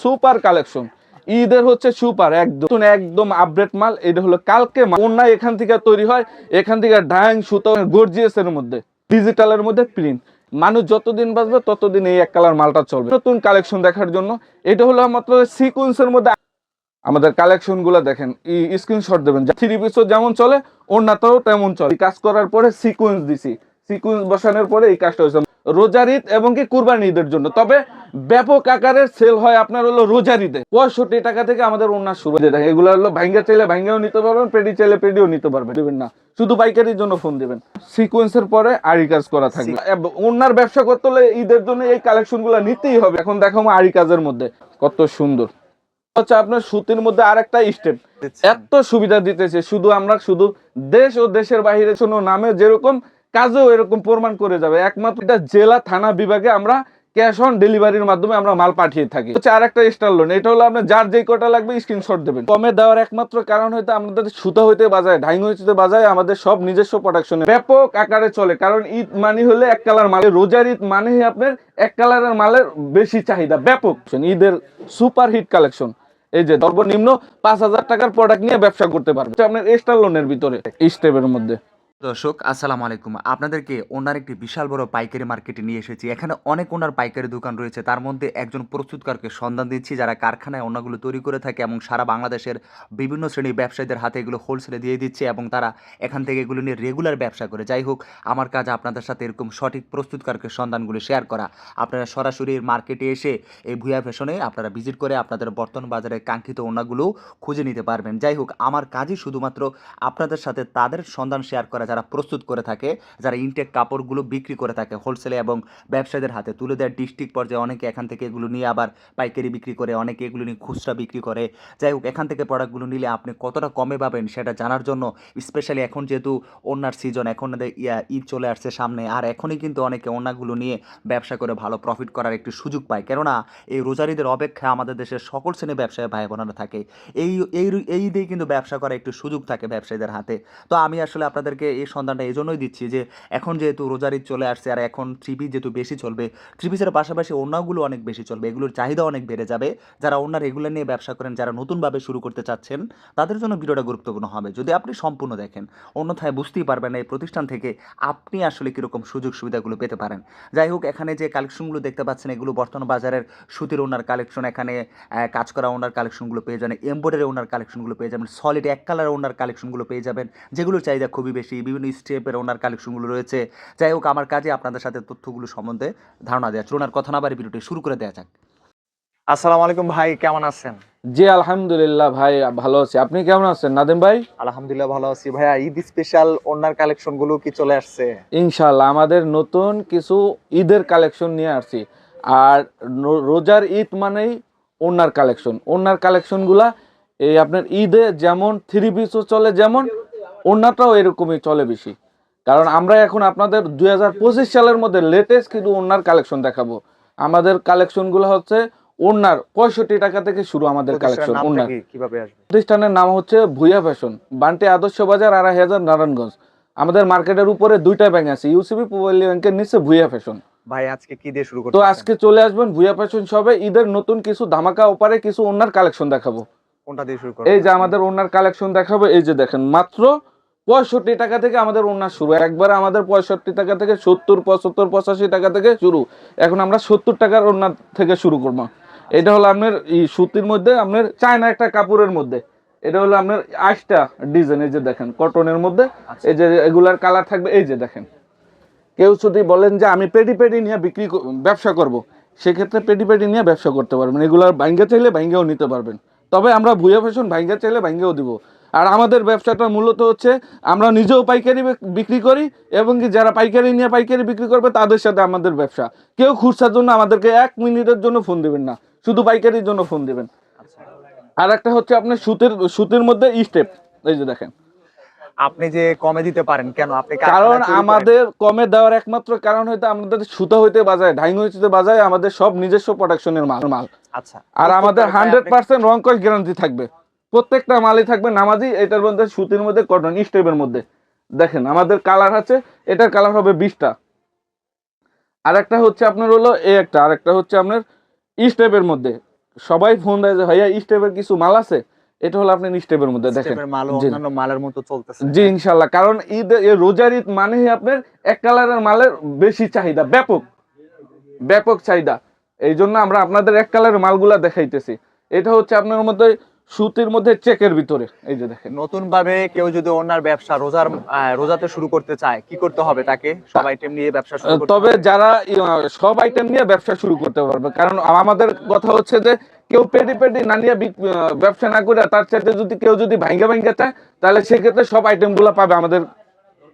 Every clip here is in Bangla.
Super collection. ঈদের হচ্ছে সুপার, একদম। একদম আপডেট মাল, এটা হলো কালকে অন্যায় এখান থেকে তৈরি হয়, এখান থেকে ডায়াং সুতো গর্জিয়াস এর মধ্যে ডিজিটালের মধ্যে প্রিন্ট মানুষ যতদিন বাঁচবে, ততদিন এই এক কালার মালটা চলবে। নতুন কালেকশন দেখার জন্য, এটা হলো মাত্র সিকুয়েন্সের মধ্যে। আমাদের কালেকশনগুলো দেখেন স্ক্রিনশট দেবেন। থ্রি পিসও যেমন চলে অন্যটাও তেমন চলে। কাজ করার পরে সিকুয়েন্স দিছি। সিকুয়েন্স বসানোর পরে এই কাজটা হয়েছে। রোজার ঈদ এবং কি কুরবানি ঈদের জন্য। তবে ব্যাপক আকারের সেল হয় আপনার হলো রোজার ঈদে। পঁয়ষট্টি টাকা থেকে আমাদের শুরু এগুলো হলো ভাঙ্গা চাইলে ভাঙ্গাও নিতে পারবেন পেডি চাইলে পেডিও নিতে পারবেন। দিবেন না। শুধু পাইকারির জন্য ফোন দিবেন। সিকোয়েন্সের পরে আরি কাজ করা থাকবে। ব্যবসা করতে হলে ঈদের জন্য এই কালেকশনগুলো নিতেই হবে। এখন দেখো আরি কাজের মধ্যে। কত সুন্দর। হচ্ছে আপনার সুতির মধ্যে আর একটা স্টেপ এত সুবিধা দিতেছে। শুধু আমরা শুধু দেশ ও দেশের বাইরে কোনো নামে যেরকম কাজেও এরকম প্রমাণ করে যাবে। একমাত্র এটা জেলা, থানা বিভাগে আমরা ক্যাশ অন ডেলিভারির মাধ্যমে আমরা মাল পাঠিয়ে থাকি। হচ্ছে আরেকটা স্টার লোন এটা হলো আপনার যার যেই কটা লাগবে স্ক্রিনশট দেবেন। কমে দেওয়ার একমাত্র কারণ হয়তো আমাদের সুতা হইতে বাজায়, ঢাইং হইতে বাজায়, আমাদের সব নিজস্ব প্রোডাকশনে ব্যাপক আকারে চলে। কারণ ঈদ মানে হলে এক কালার মাল, রোজার ঈদ মানে আপনার এক কালারের মালের বেশি চাহিদা, ব্যাপক। ঈদের সুপার হিট কালেকশন এই যে সর্বনিম্ন পাঁচ হাজার টাকার প্রোডাক্ট নিয়ে ব্যবসা করতে পারবে। আপনার স্টার লোনের ভিতরে স্টেপের মধ্যে। দর্শক, আসসালামু আলাইকুম। আপনাদেরকে ওনার একটি বিশাল বড় পাইকারি মার্কেটে নিয়ে এসেছি। এখানে অনেক ওনার পাইকারি দোকান রয়েছে। তার মধ্যে একজন প্রস্তুতকারকে সন্ধান দিচ্ছি যারা কারখানায় ওনাগুলো তৈরি করে থাকে এবং সারা বাংলাদেশের বিভিন্ন শ্রেণির ব্যবসায়ীদের হাতে এগুলো হোলসেলে দিয়ে দিচ্ছে এবং তারা এখান থেকে এগুলো নিয়ে রেগুলার ব্যবসা করে। যাই হোক, আমার কাজ আপনাদের সাথে এরকম সঠিক প্রস্তুতকারকে সন্ধানগুলো শেয়ার করা। আপনারা সরাসরি মার্কেটে এসে এই ভুয়া ফ্যাশনে আপনারা ভিজিট করে আপনাদের বর্তমান বাজারে কাঙ্ক্ষিত ওনাগুলো খুঁজে নিতে পারবেন। যাই হোক, আমার কাজই শুধুমাত্র আপনাদের সাথে তাদের সন্ধান শেয়ার করা। যারা প্রস্তুত করে থাকে, যারা ইনটেক কাপড়গুলো বিক্রি করে থাকে হোলসেলে এবং ব্যবসায়ীদের হাতে তুলে দেয় ডিস্ট্রিক্ট পর্যায়ে, অনেকে এখান থেকে এগুলো নিয়ে আবার পাইকারি বিক্রি করে, অনেকে এগুলো নিয়ে খুচরা বিক্রি করে। যাই হোক, এখান থেকে প্রোডাক্টগুলো নিলে আপনি কতটা কমে পাবেন সেটা জানার জন্য স্পেশালি এখন যেহেতু ওনার সিজন এখন ঈদ চলে আসছে সামনে, আর এখনই কিন্তু অনেকে ওনাগুলো নিয়ে ব্যবসা করে ভালো প্রফিট করার একটি সুযোগ পায়। কেননা, এই রোজারিদের অপেক্ষা আমাদের দেশের সকল শ্রেণির ব্যবসায়ী ভাই বোনেরা থাকে। এই এই এই ঈদেই কিন্তু ব্যবসা করার একটু সুযোগ থাকে ব্যবসায়ীদের হাতে। তো আমি আসলে আপনাদেরকে এই সন্ধানটা এই জন্যই দিচ্ছি যে, এখন যেহেতু রোজার ঈদ চলে আসছে আর এখন থ্রি পিস যেহেতু বেশি চলবে থ্রি পিসের পাশাপাশি অন্যগুলো অনেক বেশি চলবে, এগুলোর চাহিদা অনেক বেড়ে যাবে। যারা অন্য রেগুলার নিয়ে ব্যবসা করেন, যারা নতুনভাবে শুরু করতে চাচ্ছেন, তাদের জন্য ভিডিওটা গুরুত্বপূর্ণ হবে। যদি আপনি সম্পূর্ণ দেখেন, অন্যথায় বুঝতেই পারবেন এই প্রতিষ্ঠান থেকে আপনি আসলে কীরকম সুযোগ সুবিধাগুলো পেতে পারেন। যাই হোক, এখানে যে কালেকশনগুলো দেখতে পাচ্ছেন, এগুলো বর্তমান বাজারের সুতির ওনার কালেকশন, এখানে কাজ করা ওনার কালেকশনগুলো পেয়ে যাবেন, এমব্রয়ডারি ওনার কালেকশনগুলো পেয়ে যাবেন, সলিড এক কালার ওনার কালেকশনগুলো পেয়ে যাবেন, যেগুলোর চাহিদা খুবই বেশি। বিভিন্ন স্টেপের ওনার কালেকশনগুলো রয়েছে। যাই হোক আমার কাজে আপনাদের সাথে তথ্যগুলো সম্বন্ধে ধারণা দেওয়া চলুন আর কথা না বাড়ি ভিডিওটি শুরু করে দেওয়া যাক। আসসালামু আলাইকুম ভাই কেমন আছেন? জি আলহামদুলিল্লাহ ভাই ভালো আছি। আপনি কেমন আছেন? নাদিম ভাই? আলহামদুলিল্লাহ ভালো আছি ভাইয়া। ঈদ স্পেশাল ওনার কালেকশনগুলো কি চলে আসছে? ইনশাল্লাহ আমাদের নতুন কিছু ঈদের কালেকশন নিয়ে আসছি। আর রোজার ঈদ মানেই ওনার কালেকশন ওনার কালেকশনগুলা এই আপনার ঈদে যেমন থ্রি পিসও চলে যেমন ওনাটাও এরকমই চলে বেশি। কারণ আমরা এখন আপনাদের দুই সালের মধ্যে লেটেস্ট কিন্তু ওনার কালেকশন দেখাবো। আমাদের কালেকশনগুলো হচ্ছে ওনার পঁয়ষট্টি টাকা থেকে শুরু আমাদের কালেকশন ওনার প্রতিষ্ঠানের নাম হচ্ছে ভুইয়া ফ্যাশন বান্টি আদর্শ বাজার আড়াই হাজার নারায়ণগঞ্জ। আমাদের মার্কেটের উপরে দুইটা ব্যাংক আছে ইউসিবি পুবালি ব্যাংকের নিচে ভুইয়া ফ্যাশন। ভাই আজকে কি দিয়ে শুরু তো আজকে চলে আসবেন ভুইয়া ফ্যাশন সবে ঈদের নতুন কিছু ধামাকা ওপারে কিছু ওনার কালেকশন দেখাবো। কোনটা দিয়ে শুরু করব এই যে আমাদের ওনার কালেকশন দেখাবো এই যে দেখেন মাত্র পঁয়ষট্টি টাকা থেকে আমাদের ওনার শুরু। একবারে আমাদের পঁয়ষট্টি টাকা থেকে সত্তর পঁচাত্তর পঁচাশি টাকা থেকে শুরু। এখন আমরা সত্তর টাকার ওনার থেকে শুরু করব। এটা হলো আপনার এই সুতির মধ্যে আপনার চায়না একটা কাপড়ের মধ্যে। এটা হলো আপনার আটটা ডিজাইন এই যে দেখেন কটনের মধ্যে। আচ্ছা। এই যে এগুলার কালার থাকবে এই যে দেখেন। কেউ যদি বলেন যে আমি পেডি পেডি নিয়ে বিক্রি ব্যবসা করব সেক্ষেত্রে পেডি পেডি নিয়ে ব্যবসা করতে পারবেন। এগুলার ভাঙ্গা চাইলে ভাঙ্গেও নিতে পারবেন। তবে আমরা ভুয়া ফ্যাশন ভাঙ্গা চাইলে ভাঙ্গেও দিব। আর আমাদের ব্যবসাটা মূলত হচ্ছে আমরা নিজেও পাইকারি বিক্রি করি এবং কি যারা পাইকারি নিয়ে পাইকারি বিক্রি করবে তাদের সাথে আমাদের ব্যবসা। কেউ খুচরার জন্য আমাদেরকে এক মিনিটের জন্য ফোন দিবেন না শুধু পাইকারির জন্য ফোন দিবেন। আর একটা হচ্ছে আপনার সুতির সুতির মধ্যে স্টেপ এই যে দেখেন। আপনি যে কমে দিতে পারেন কেন? আপনি কারণ? আমাদের কমে দেওয়ার একমাত্র কারণ হয়তো আমাদের সুতা হইতে বাজায় ঢাইং হইতে বাজায় আমাদের সব নিজস্ব প্রোডাকশনের মাল মাল। আচ্ছা। আর আমাদের হান্ড্রেড পার্সেন্ট রং কস গ্যারান্টি থাকবে। প্রত্যেকটা মালই থাকবে নামাজি এটার মধ্যে সুতির মধ্যে কটন স্টেপের মধ্যে। দেখেন আমাদের কালার আছে এটার কালার হবে বিশটা। আর একটা হচ্ছে আপনার হলো এই একটা আর একটা হচ্ছে আপনার স্টেপের মধ্যে। সবাই ফোন দেয় যে ভাইয়া স্টেপের কিছু মাল আছে? এটা হলো আপনি স্টেপের মধ্যে দেখেন। জি। মালের মতো চলতেছে। জি ইনশাল্লাহ কারণ ঈদ রোজার ঈদ মানেই আপনার এক কালারের মালের বেশি চাহিদা ব্যাপক। ব্যাপক চাহিদা। এই জন্য আমরা আপনাদের এক কালারের মালগুলা দেখাইতেছি। এটা হচ্ছে আপনার মধ্যে সুতির মধ্যে চেকের ভিতরে। এই যে দেখেন। নতুন ভাবে কেউ যদি ওনার ব্যবসা রোজার রোজাতে শুরু করতে চায় কি করতে হবে তাকে? সব আইটেম নিয়ে ব্যবসা শুরু করতে তবে যারা সব আইটেম নিয়ে ব্যবসা শুরু করতে পারবে। কারণ আমাদের কথা হচ্ছে যে কেউ পেডি পেডি না নিয়ে ব্যবসা না করে তার চাইতে যদি কেউ যদি ভাঙ্গা ভাঙ্গা চায় তাহলে সেক্ষেত্রে সব আইটেমগুলো পাবে আমাদের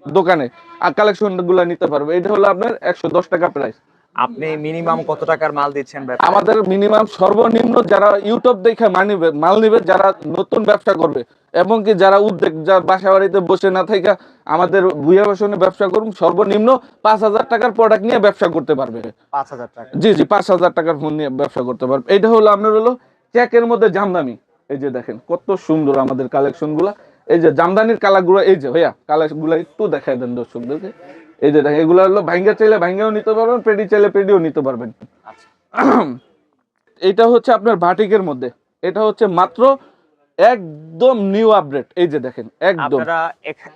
দোকানে। আর কালেকশনগুলো নিতে পারবে। এটা হলো আপনার একশো দশ টাকা প্রাইস আপনি মিনিমাম কত টাকার মাল দিচ্ছেন আমাদের মিনিমাম সর্বনিম্ন যারা ইউটিউব দেখে মানিবে মাল নিবে যারা নতুন ব্যবসা করবে এবং কি যারা উদ্যোগ যার বাসা বাড়িতে বসে না থেকে আমাদের ভুয়া বসনে ব্যবসা করুন সর্বনিম্ন পাঁচ হাজার টাকার প্রোডাক্ট নিয়ে ব্যবসা করতে পারবে। পাঁচ হাজার টাকা। জি জি পাঁচ হাজার টাকার ফোন নিয়ে ব্যবসা করতে পারবে। এটা হলো আপনার হলো চেকের মধ্যে জামদানি। এই যে দেখেন কত সুন্দর আমাদের কালেকশনগুলা। এই যে জামদানির কালারগুলো এই যে ভাইয়া কালারগুলো একটু দেখাই দেন দর্শকদেরকে। এই যে দেখেন এগুলো হলো ভাঙ্গা চাইলে ভাঙ্গাও নিতে পারবেন পেডি চাইলে পেডিও নিতে পারবেন। আচ্ছা। এটা হচ্ছে আপনার ভাটিকের মধ্যে। এটা হচ্ছে মাত্র একদম নিউ আপডেট এই যে দেখেন একদম। আপনারা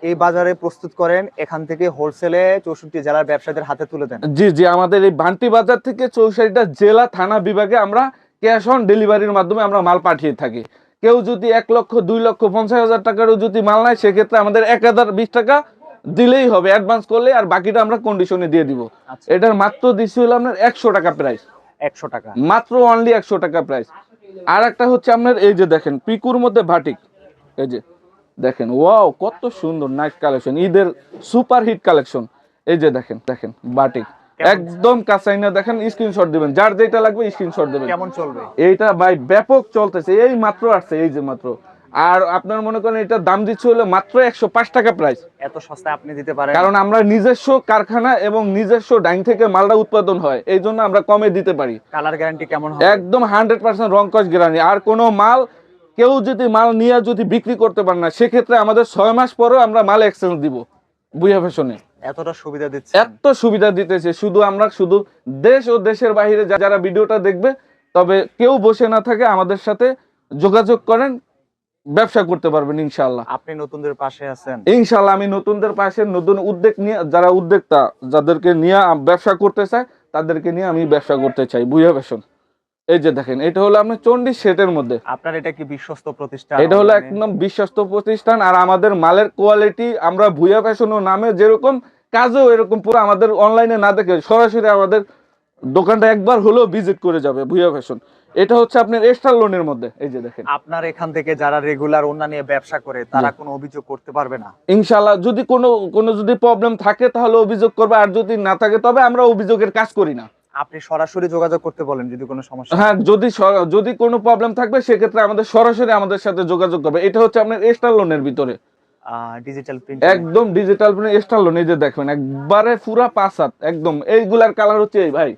এই বাজারে প্রস্তুত করেন এখান থেকে হোলসেলে চৌষট্টি জেলার ব্যবসায়ীদের হাতে তুলে দেন। জি জি আমাদের এই বান্টি বাজার থেকে চৌষট্টিটা জেলা থানা বিভাগে আমরা ক্যাশ অন ডেলিভারির মাধ্যমে আমরা মাল পাঠিয়ে থাকি। কেউ যদি এক লক্ষ দুই লক্ষ পঞ্চাশ হাজার টাকারও যদি মাল নেয় সেক্ষেত্রে আমাদের এক হাজার বিশ টাকা দিলেই হবে অ্যাডভান্স করলে আর বাকিটা আমরা কন্ডিশনে দিয়ে দিব। আচ্ছা। এটার মাত্র দিচ্ছি হলো আপনার একশো টাকা প্রাইস একশো টাকা। মাত্র অনলি একশো টাকা প্রাইস আর একটা হচ্ছে আপনার এই যে দেখেন পিকুর মধ্যে ভাটিক এই যে দেখেন ওয়াও কত সুন্দর নাইস কালেকশন ঈদের সুপার হিট কালেকশন এই যে দেখেন দেখেন বাটিক একদম কাঁচাই না দেখেন স্ক্রিনশট দিবেন। যার যেটা লাগবে স্ক্রিনশট দিবেন। কেমন চলবে? এইটা ভাই ব্যাপক চলতেছে এই মাত্র আসছে এই যে মাত্র। আর আপনার মনে করেন এটা দাম দিচ্ছে হলো মাত্র একশো পাঁচ টাকা প্রাইস এত সস্তায় আপনি দিতে পারেন? কারণ আমরা নিজস্ব কারখানা এবং নিজস্ব ডাইং থেকে মালটা উৎপাদন হয় এই জন্য আমরা কমে দিতে পারি। কালার গ্যারান্টি কেমন একদম হান্ড্রেড পার্সেন্ট রং কস গ্যারান্টি আর কোনো মাল কেউ যদি মাল নিয়ে যদি বিক্রি করতে পারে না সেক্ষেত্রে আমাদের ছয় মাস পরেও আমরা মাল এক্সচেঞ্জ দিব বুয়া ফ্যাশনে এতটা সুবিধা দিচ্ছে। এত সুবিধা দিতেছে শুধু আমরা শুধু দেশ ও দেশের বাইরে যারা ভিডিওটা দেখবে তবে কেউ বসে না থাকে আমাদের সাথে যোগাযোগ করেন ব্যবসা করতে পারবেন ইনশাল্লাহ আপনি নতুনদের পাশে আছেন। ইনশাল্লাহ আমি নতুনদের পাশে নতুন উদ্যোগ নিয়ে যারা উদ্যোক্তা যাদেরকে নিয়ে ব্যবসা করতে চায় তাদেরকে নিয়ে আমি ব্যবসা করতে চাই বুয়া ফ্যাশন এই যে দেখেন এটা হলো আপনার চন্ডী সেটের মধ্যে। আপনার এটা কি বিশ্বস্ত প্রতিষ্ঠান? এটা হলো একদম বিশ্বস্ত প্রতিষ্ঠান আর আমাদের মালের কোয়ালিটি আমরা ভুয়া ফ্যাশন নামে যেরকম কাজও এরকম পুরো আমাদের অনলাইনে না দেখে সরাসরি আমাদের দোকানটা একবার হলেও ভিজিট করে যাবে ভুয়া ফ্যাশন এটা হচ্ছে আপনার এক্সট্রা লোনের মধ্যে এই যে দেখেন। আপনার এখান থেকে যারা রেগুলার অন্য নিয়ে ব্যবসা করে তারা কোনো অভিযোগ করতে পারবে না। ইনশাল্লাহ যদি কোনো কোনো যদি প্রবলেম থাকে তাহলে অভিযোগ করবে আর যদি না থাকে তবে আমরা অভিযোগের কাজ করি না। আপনি সরাসরি যোগাযোগ করতে বলেন যদি কোনো সমস্যা। হ্যাঁ যদি যদি কোনো প্রবলেম থাকবে সেক্ষেত্রে আমাদের সরাসরি আমাদের সাথে যোগাযোগ করবে। এটা হচ্ছে আপনার এক্সট্রা লোনের ভিতরে। ডিজিটাল প্রিন্ট একদম ডিজিটাল প্রিন্ট এক্সট্রা লোন এই যে দেখবেন একবারে পুরা পাঁচ হাত একদম। এইগুলার কালার হচ্ছে এই ভাই।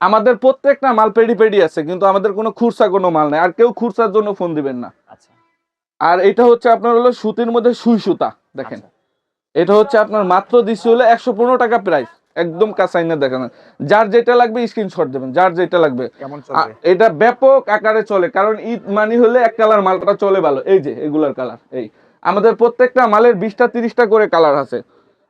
আমাদের প্রত্যেকটা মাল পেডি পেডি আছে কিন্তু আমাদের কোনো খুরসা কোনো মাল নাই। আর কেউ খুরসার জন্য ফোন দিবেন না। আচ্ছা। আর এটা হচ্ছে আপনার হলো সুতির মধ্যে সুই সুতা দেখেন। আচ্ছা। এটা হচ্ছে আপনার মাত্র দিচ্ছি হলো একশো পনেরো টাকা প্রাইস একদম কাঁচাই না দেখেন। যার যেটা লাগবে স্ক্রিনশট দেবেন যার যেটা লাগবে। এটা ব্যাপক আকারে চলে কারণ ঈদ মানি হলে এক কালার মালটা চলে ভালো। এই যে এগুলার কালার এই। আমাদের প্রত্যেকটা মালের বিশটা তিরিশটা করে কালার আছে।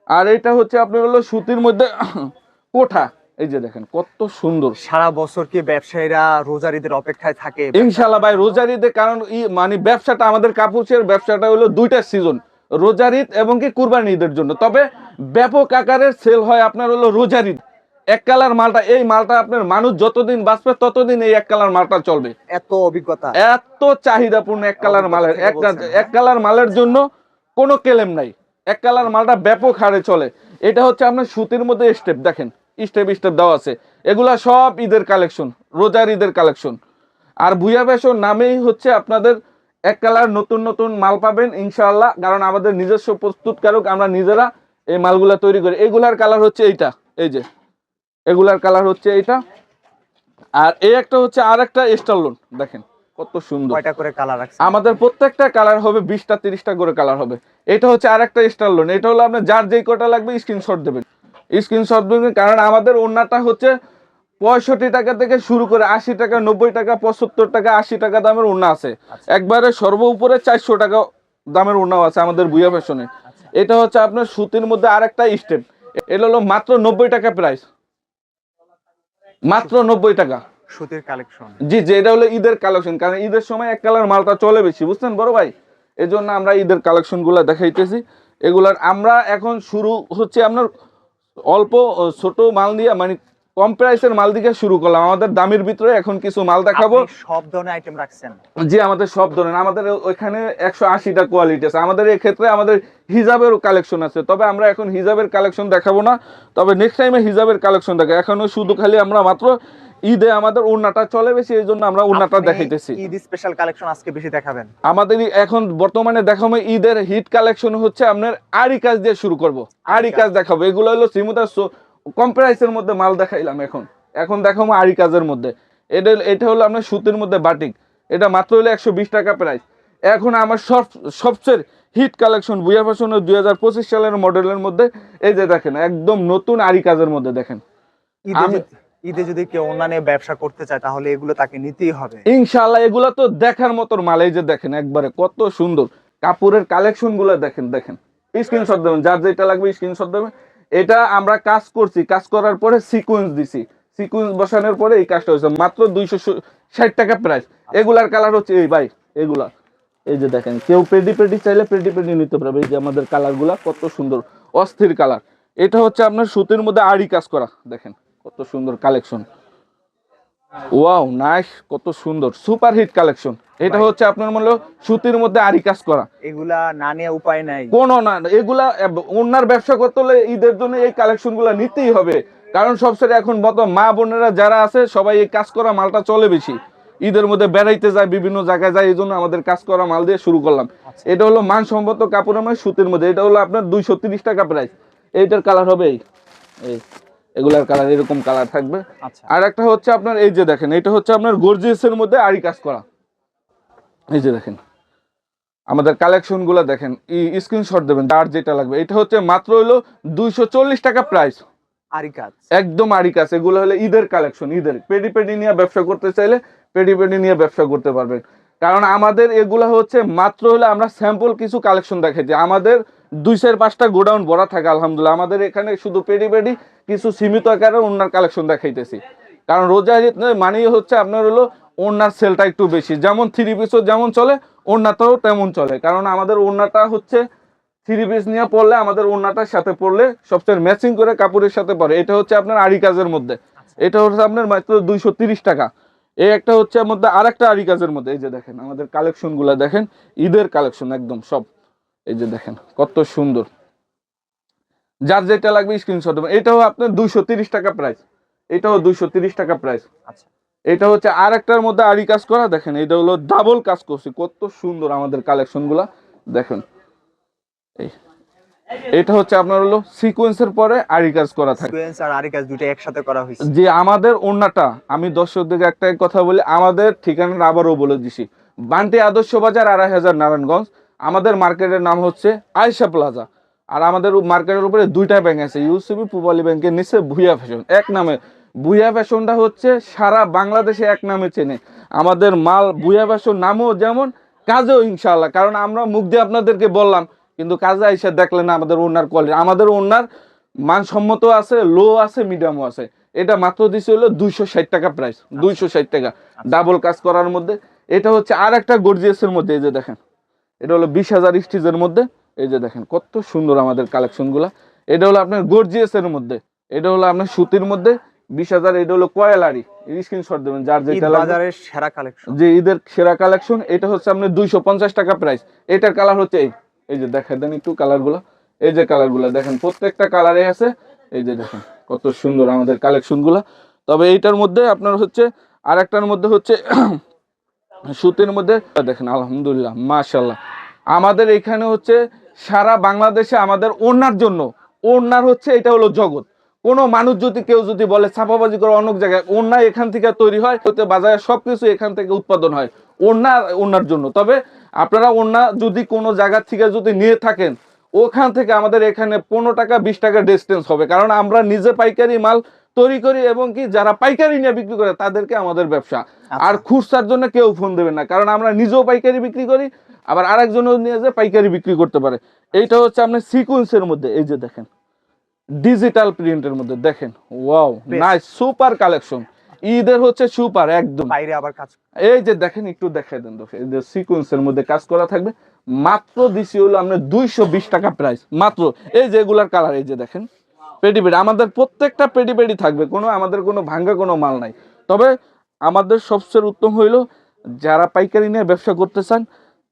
আর এটা হচ্ছে আপনার হলো সুতির মধ্যে কোঠা। এই যে দেখেন কত সুন্দর। সারা বছর কি ব্যবসায়ীরা রোজার ঈদের অপেক্ষায় থাকে? ইনশাল্লাহ ভাই রোজার ঈদে কারণ মানে ব্যবসাটা আমাদের কাপুচের ব্যবসাটা হলো দুইটা সিজন রোজার ঈদ এবং কি কুরবানি ঈদের জন্য। তবে ব্যাপক আকারের সেল হয় আপনার হলো রোজার ঈদ। এক কালার মালটা এই মালটা আপনার মানুষ যতদিন বাঁচবে ততদিন এই এক কালার মালটা চলবে। এত অভিজ্ঞতা। এত চাহিদাপূর্ণ এক কালার মালের এক কালার মালের জন্য কোনো কেলেম নাই। এক কালার মালটা ব্যাপক হারে চলে। এটা হচ্ছে আপনার সুতির মধ্যে স্টেপ দেখেন। স্টেপ স্টেপ দেওয়া আছে। এগুলা সব ঈদের কালেকশন রোজার ঈদের কালেকশন। আর ভুয়া ফ্যাশন নামেই হচ্ছে আপনাদের এক কালার নতুন নতুন মাল পাবেন ইনশাআল্লাহ। কারণ আমাদের নিজস্ব প্রস্তুতকারক আমরা নিজেরা এই মালগুলা তৈরি করি। এগুলার কালার হচ্ছে এইটা এই যে। এগুলার কালার হচ্ছে এইটা। আর এই একটা হচ্ছে আর একটা স্টারলোন দেখেন কত সুন্দর। কয়টা করে কালার রাখছে আমাদের প্রত্যেকটা কালার হবে বিশটা তিরিশটা করে কালার হবে। এটা হচ্ছে আরেকটা স্টার লোন। এটা হলো আপনার যার যেই কটা লাগবে স্ক্রিনশট দেবেন। স্ক্রিনশট দেবেন কারণ আমাদের ওনাটা হচ্ছে পঁয়ষট্টি টাকা থেকে শুরু করে আশি টাকা নব্বই টাকা পঁচাত্তর টাকা আশি টাকা দামের ওড়না আছে। আচ্ছা। একবারে সর্ব উপরে চারশো টাকা দামের ওড়নাও আছে আমাদের বুয়া ফ্যাশনে। আচ্ছা। এটা হচ্ছে আপনার সুতির মধ্যে আরেকটা স্টেপ এটা হলো মাত্র নব্বই টাকা প্রাইস মাত্র নব্বই টাকা। সুতির কালেকশন জি জি এটা হলো ঈদের কালেকশন কারণ ঈদের সময় এক কালার মালটা চলে বেশি বুঝছেন বড় ভাই? এই আমরা ঈদের কালেকশনগুলা দেখাইতেছি। এগুলার আমরা এখন শুরু হচ্ছে আপনার অল্প ছোট মাল দিয়ে মানে কম প্রাইসের মাল দিকে শুরু করলাম। আমাদের দামের ভিতরে এখন কিছু মাল দেখাবো। সব ধরনের আইটেম রাখছেন। জি আমাদের সব ধরনের। আমাদের ওইখানে একশো আশিটা কোয়ালিটি আছে। আমাদের ক্ষেত্রে আমাদের হিজাবেরও কালেকশন আছে। তবে আমরা এখন হিজাবের কালেকশন দেখাবো না। তবে নেক্সট টাইমে হিজাবের কালেকশন দেখাবো। এখনও শুধু খালি আমরা মাত্র ঈদে আমাদের ওড়নাটা চলে বেশি এই জন্য আমরা ওড়নাটা দেখাইতেছি। ঈদ স্পেশাল কালেকশন আজকে বেশি দেখাবেন। আমাদের এখন বর্তমানে দেখাবো ঈদের হিট কালেকশন হচ্ছে আপনার আরি কাজ দিয়ে শুরু করব। আরি কাজ। দেখাবো। এগুলো হলো শ্রীমতার কম প্রাইসের মধ্যে মাল দেখাইলাম এখন। এখন দেখাবো আরি কাজের মধ্যে। এটা এটা হলো আপনার সুতির মধ্যে বাটিক এটা মাত্র হলো একশো বিশ টাকা প্রাইস এখন আমার সব সবচেয়ে হিট কালেকশন বুয়া ফ্যাশনের দুই হাজার পঁচিশ সালের মডেলের মধ্যে। এই যে দেখেন একদম নতুন আরি কাজের মধ্যে দেখেন। আমি- ঈদে যদি কেউ অন্যান্য ব্যবসা করতে চায়, তাহলে এগুলো তাকে নিতেই হবে। ইনশাআল্লাহ, এগুলা তো দেখার মতো মাল, এই যে দেখেন একবারে কত সুন্দর। কাপড়ের কালেকশনগুলো দেখেন দেখেন। স্ক্রিনশট দেবেন, যার যেটা লাগবে স্ক্রিনশট দেবেন। এটা আমরা কাজ করছি, কাজ করার পরে সিকোয়েন্স দিছি। সিকোয়েন্স বসানোর পরে এই কাজটা হয়েছে, মাত্র দুইশো ষাট টাকা প্রাইস এগুলার কালার হচ্ছে, এই ভাই, এগুলা। এই যে দেখেন, কেউ পেডি পেডি চাইলে পেডি পেডি নিতে পারবে। এই যে আমাদের কালারগুলা, কত সুন্দর, অস্থির কালার এটা হচ্ছে আপনার সুতির মধ্যে আড়ি কাজ করা, দেখেন। কত সুন্দর কালেকশন ওয়াও নাইস কত সুন্দর সুপার হিট কালেকশন এটা হচ্ছে আপনার মনে হলো সুতির মধ্যে আরি কাজ করা। এগুলা না নিয়ে উপায় নাই। কোন না এগুলা অন্যার ব্যবসা করতে হলে ঈদের জন্য এই কালেকশনগুলা নিতেই হবে। কারণ সবসময় এখন মতো মা বোনেরা যারা আছে সবাই এই কাজ করা মালটা চলে বেশি। ঈদের মধ্যে বেড়াইতে যায় বিভিন্ন জায়গায় যায় এই জন্য আমাদের কাজ করা মাল দিয়ে শুরু করলাম। আচ্ছা। এটা হলো মানসম্মত কাপড়ের মানে সুতির মধ্যে এটা হলো আপনার দুইশো তিরিশ টাকা প্রাইস এইটার কালার হবে এই। এগুলার কালার এরকম কালার থাকবে। আচ্ছা। আর একটা হচ্ছে আপনার এই যে দেখেন এটা হচ্ছে আপনার গর্জিয়াসের মধ্যে আরি কাজ করা। এই যে দেখেন আমাদের কালেকশনগুলো দেখেন স্ক্রিনশট দেবেন যার যেটা লাগবে। এটা হচ্ছে মাত্র হলো দুইশো চল্লিশ টাকা প্রাইস আরি একদম আরি কাজ এগুলো হলো ঈদের কালেকশন ঈদের। পেডি পেডি নিয়ে ব্যবসা করতে চাইলে পেডি পেডি নিয়ে ব্যবসা করতে পারবেন। কারণ আমাদের এগুলো হচ্ছে মাত্র হলে আমরা স্যাম্পল কিছু কালেকশন দেখাইছি আমাদের দুই চার পাঁচটা গোডাউন ভরা থাকে, আলহামদুলিল্লাহ। আমাদের এখানে শুধু পেডি পেডি, কিছু সীমিত আকারে ওনার কালেকশন দেখাইতেছি। কারণ রোজা মানেই হচ্ছে আপনার হলো ওনার সেলটা একটু বেশি। যেমন থ্রি পিসও যেমন চলে ওনাটাও তেমন চলে। কারণ আমাদের ওনাটা হচ্ছে থ্রি পিস নিয়ে পড়লে আমাদের ওনাটার সাথে পড়লে সবচেয়ে ম্যাচিং করে কাপড়ের সাথে পরে। এটা হচ্ছে আপনার আড়ি কাজের মধ্যে। এটা হচ্ছে আপনার মাত্র দুইশো টাকা। এই একটা হচ্ছে মধ্যে আর একটা আড়ি কাজের মধ্যে। এই যে দেখেন, আমাদের কালেকশনগুলা দেখেন, ঈদের কালেকশন একদম সব। এই যে দেখেন কত সুন্দর। যার যেটা লাগবে স্ক্রিনশট এটাও আপনার দুইশো তিরিশ টাকা প্রাইস এটাও দুইশো তিরিশ টাকা প্রাইস আচ্ছা। এটা হচ্ছে আর একটার মধ্যে আড়ি কাজ করা। দেখেন এটা হলো ডাবল কাজ করছি। কত সুন্দর আমাদের কালেকশনগুলা। দেখেন এই। এটা হচ্ছে আপনার হলো সিকোয়েন্সের পরে আড়ি কাজ করা থাকে। সিকোয়েন্স আর আরি কাজ দুটো একসাথে করা হয়েছে। যে আমাদের ওন্নাটা আমি দর্শকদেরকে একটা কথা বলি আমাদের ঠিকানাটা আবারও বলে দিছি। বান্টি আদর্শ বাজার আড়াই হাজার নারায়ণগঞ্জ। আমাদের মার্কেটের নাম হচ্ছে আয়সা প্লাজা। আর আমাদের মার্কেটের উপরে দুইটা ব্যাংক আছে ইউসিবি পূবালী ব্যাংকের নিচে ভুইয়া ফ্যাশন এক নামে। ভুইয়া ফ্যাশনটা হচ্ছে সারা বাংলাদেশে এক নামে চেনে। আমাদের মাল ভুইয়া ফ্যাশন নামও যেমন কাজেও ইনশাআল্লাহ। কারণ আমরা মুখ দিয়ে আপনাদেরকে বললাম কিন্তু কাজে এসে দেখলেন না আমাদের ওনার কোয়ালিটি আমাদের ওনার মানসম্মত আছে লো আছে মিডিয়ামও আছে। এটা মাত্র দিছে হলো দুইশো ষাট টাকা প্রাইস দুইশো ষাট টাকা। ডাবল কাজ করার মধ্যে। এটা হচ্ছে আর একটা গর্জিয়াসের মধ্যে এই যে দেখেন। এটা হলো বিশ হাজার স্টিজের মধ্যে। এই যে দেখেন কত সুন্দর আমাদের কালেকশনগুলা এটা হলো আপনার গর্জিয়াসের মধ্যে। এটা হলো আপনার সুতির মধ্যে। বিশ হাজার এটা হলো কয়েলারি স্ক্রিনশট দেবেন যার যেটা বাজারের সেরা কালেকশন। যে ঈদের সেরা কালেকশন। এটা হচ্ছে আপনার দুইশো পঞ্চাশ টাকা প্রাইস এটার কালার হচ্ছে এই। এই যে দেখা দেন একটু কালারগুলো এই যে কালারগুলো দেখেন প্রত্যেকটা কালারে আছে। এই যে দেখেন কত সুন্দর আমাদের কালেকশনগুলা তবে এইটার মধ্যে আপনার হচ্ছে আর একটার মধ্যে হচ্ছে সুতির মধ্যে, দেখেন, আলহামদুলিল্লাহ মাশাল্লাহ আমাদের এখানে হচ্ছে সারা বাংলাদেশে আমাদের ওনার জন্য ওনার হচ্ছে এটা হলো জগৎ। কোনো মানুষ যদি কেউ যদি বলে ছাপাবাজি করে অনেক জায়গায় ওনা এখান থেকে তৈরি হয় হতে বাজারে সবকিছু এখান থেকে উৎপাদন হয় ওনা ওনার জন্য। তবে আপনারা ওনা যদি কোনো জায়গা থেকে যদি নিয়ে থাকেন, ওখান থেকে আমাদের এখানে পনেরো টাকা, বিশ টাকা ডিস্টেন্স হবে। কারণ আমরা নিজে পাইকারি মাল তৈরি করি এবং কি যারা পাইকারি নিয়ে বিক্রি করে তাদেরকে আমাদের ব্যবসা। আর খুচরার জন্য কেউ ফোন দেবেন না কারণ আমরা নিজেও পাইকারি বিক্রি করি আবার আরেকজনও নিয়ে যে পাইকারি বিক্রি করতে পারে। এইটা হচ্ছে আপনার সিকুয়েন্সের মধ্যে এই যে দেখেন ডিজিটাল প্রিন্টের মধ্যে দেখেন ওয়াও। নাইস সুপার কালেকশন ঈদের হচ্ছে সুপার একদম। বাইরে আবার কাজ। এই যে দেখেন একটু দেখাই দেন দর্শক এই যে সিকোয়েন্সের মধ্যে কাজ করা থাকবে। মাত্র দিছি হলো আমরা দুইশো বিশ টাকা প্রাইস মাত্র। এই যে এগুলার কালার এই যে দেখেন। পেডি পেডি আমাদের প্রত্যেকটা পেডি পেডি থাকবে কোনো আমাদের কোনো ভাঙ্গা কোনো মাল নাই। তবে আমাদের সবচেয়ে উত্তম হইল যারা পাইকারি নিয়ে ব্যবসা করতে চান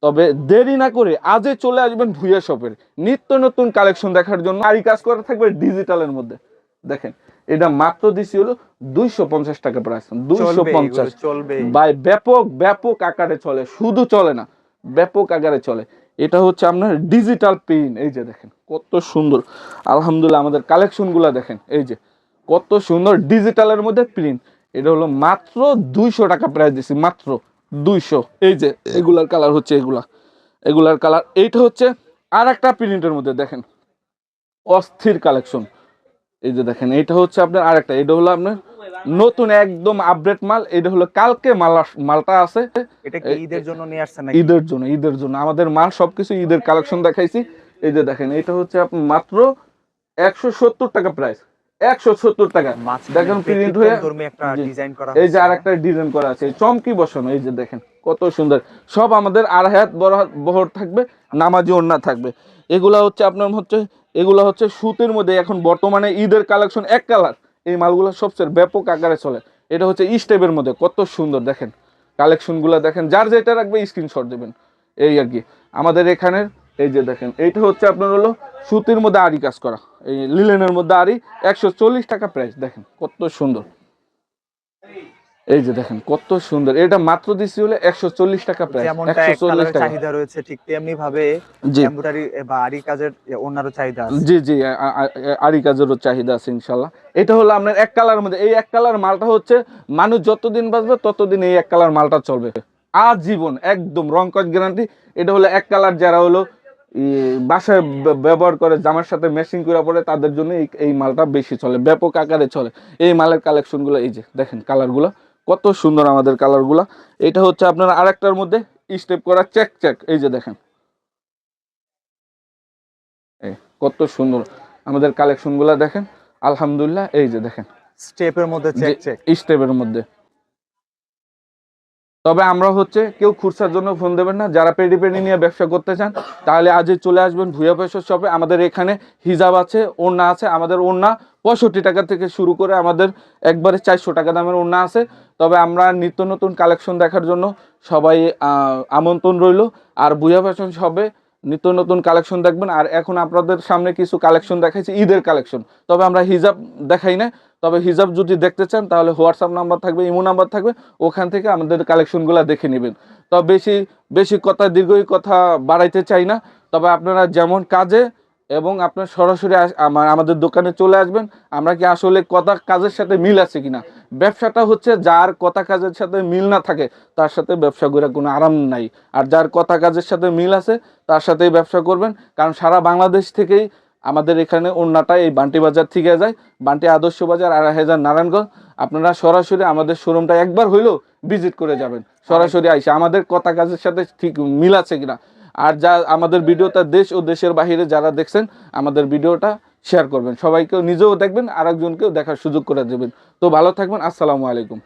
তবে দেরি না করে আজই চলে আসবেন ভুইয়া শপের। নিত্য নতুন কালেকশন দেখার জন্য আর কাজ করা থাকবে ডিজিটালের মধ্যে। দেখেন এটা মাত্র দিছি হলো দুইশো পঞ্চাশ টাকা প্রাইস দুইশো পঞ্চাশ। চলবে। ব্যাপক ব্যাপক আকারে চলে শুধু চলে না ব্যাপক আকারে চলে। এটা হচ্ছে আপনার ডিজিটাল প্রিন্ট এই যে দেখেন, কত সুন্দর। আলহামদুলিল্লাহ আমাদের কালেকশনগুলো দেখেন, এই যে, কত সুন্দর ডিজিটালের মধ্যে প্রিন্ট এটা হলো মাত্র দুইশো টাকা প্রাইস দিছি, মাত্র দুইশো। এই যে, এগুলার কালার হচ্ছে এগুলা। এগুলার কালার এইটা হচ্ছে আর একটা প্রিন্টের মধ্যে, দেখেন। অস্থির কালেকশন এই যে দেখেন এটা হচ্ছে আপনার আরেকটা, এটা হলো আপনার নতুন একদম আপডেট মাল এটা হলো কালকে মাল মালটা আছে। এটা কি ঈদের জন্য নিয়ে আসছেন নাকি? ঈদের জন্য ঈদের জন্য। আমাদের মাল সবকিছু ঈদের কালেকশন দেখাইছি। এই যে দেখেন এটা হচ্ছে মাত্র একশো সত্তর টাকা প্রাইস একশো সত্তর টাকা। দেখেন প্রিন্ট হয়ে এই যে ডিজাইন করা আছে চমকি বসানো এই যে দেখেন কত সুন্দর। সব আমাদের আড়াই হাত বড় হাত বহর থাকবে নামাজি থাকবে। এগুলা হচ্ছে আপনার হচ্ছে এগুলা হচ্ছে সুতির মধ্যে এখন বর্তমানে ঈদের কালেকশন এক কালার এই মালগুলো সবচেয়ে ব্যাপক আকারে চলে। এটা হচ্ছে স্টেপের মধ্যে, কত সুন্দর, দেখেন। কালেকশনগুলো দেখেন, যার যেটা রাখবে স্ক্রিনশট দেবেন। এই আর কি। আমাদের এখানের এই যে দেখেন, এইটা হচ্ছে আপনার হলো সুতির মধ্যে আড়ি কাজ করা। এই লিলেনের মধ্যে আড়ি, একশো চল্লিশ টাকা প্রাইস দেখেন, কত সুন্দর। এই যে দেখেন কত সুন্দর। এটা মাত্র দিচ্ছি হলে একশো চল্লিশ টাকা প্রাইস যেমনটা একশো এক চল্লিশ কালারের টাকা। চাহিদা রয়েছে ঠিক তেমনি ভাবে এমব্রয়ডারি বা আরি কাজের অন্যান্য চাহিদা আছে। জি জি আরি কাজেরও চাহিদা আছে ইনশাল্লাহ। এটা হলো আপনার এক কালার মধ্যে। এই এক কালার মালটা হচ্ছে মানুষ যতদিন বাঁচবে ততদিন এই এক কালার মালটা চলবে। আজীবন একদম রং কস গ্যারান্টি এটা হলো এক কালার যারা হলো বাসায় ব্যবহার করে জামার সাথে মেশিং করে পরে তাদের জন্য এই এই মালটা বেশি চলে ব্যাপক আকারে চলে। এই মালের কালেকশনগুলো এই যে দেখেন কালারগুলো কত সুন্দর আমাদের কালারগুলো। এটা হচ্ছে আপনার আরেকটার মধ্যে স্টেপ করা চেক চেক এই যে দেখেন। এই কত সুন্দর আমাদের কালেকশনগুলো দেখেন। আলহামদুলিল্লাহ এই যে দেখেন। স্টেপের মধ্যে চেক চেক স্টেপের মধ্যে। তবে আমরা হচ্ছে কেউ খুরসার জন্য ফোন দেবেন না। যারা পেডি পেডি নিয়ে ব্যবসা করতে চান, তাহলে আজই চলে আসবেন ভুয়া পয়সার শপে আমাদের এখানে হিজাব আছে, ওড়না আছে। আমাদের ওড়না পঁয়ষট্টি টাকা থেকে শুরু করে আমাদের একবারে চারশো টাকা দামের ওড়না আছে। তবে আমরা নিত্য নতুন কালেকশন দেখার জন্য সবাই আমন্ত্রণ রইল। আর ভুয়া ফ্যাশন শপে নিত্য নতুন কালেকশন দেখবেন। আর এখন আপনাদের সামনে কিছু কালেকশন দেখাইছি, ঈদের কালেকশন তবে আমরা হিজাব দেখাই না তবে হিজাব যদি দেখতে চান, তাহলে হোয়াটসঅ্যাপ নাম্বার থাকবে ইমো নাম্বার থাকবে। ওখান থেকে আমাদের কালেকশনগুলো দেখে নেবেন। তবে বেশি বেশি কথা, দীর্ঘই কথা বাড়াইতে চাই না। তবে আপনারা যেমন কাজে এবং আপনার সরাসরি আস- আমা- আমাদের দোকানে চলে আসবেন, আমরা কি আসলে কথা, কাজের সাথে মিল আছে কিনা? ব্যবসাটা হচ্ছে যার কথা কাজের সাথে মিল না থাকে, তার সাথে ব্যবসা করে কোনো আরাম নাই। আর যার কথা কাজের সাথে মিল আছে, তার সাথেই ব্যবসা করবেন। কারণ সারা বাংলাদেশ থেকেই আমাদের এখানে অন্যটা এই বান্টি বাজার থেকে যায়। বান্টি আদর্শ বাজার, আড়াই হাজার নারায়ণগঞ্জ। আপনারা সরাসরি আমাদের শোরুমটা একবার হইলেও ভিজিট করে যাবেন। সরাসরি আইসে, আমাদের কথা কাজের সাথে ঠিক মিল আছে কিনা। আর যা আমাদের ভিডিওটা দেশ ও দেশের বাইরে যারা দেখছেন, আমাদের ভিডিওটা শেয়ার করবেন। সবাইকেও, নিজেও দেখবেন, আরেকজনকেও দেখার সুযোগ করে দেবেন। তো ভালো থাকবেন, আসসালামু আলাইকুম।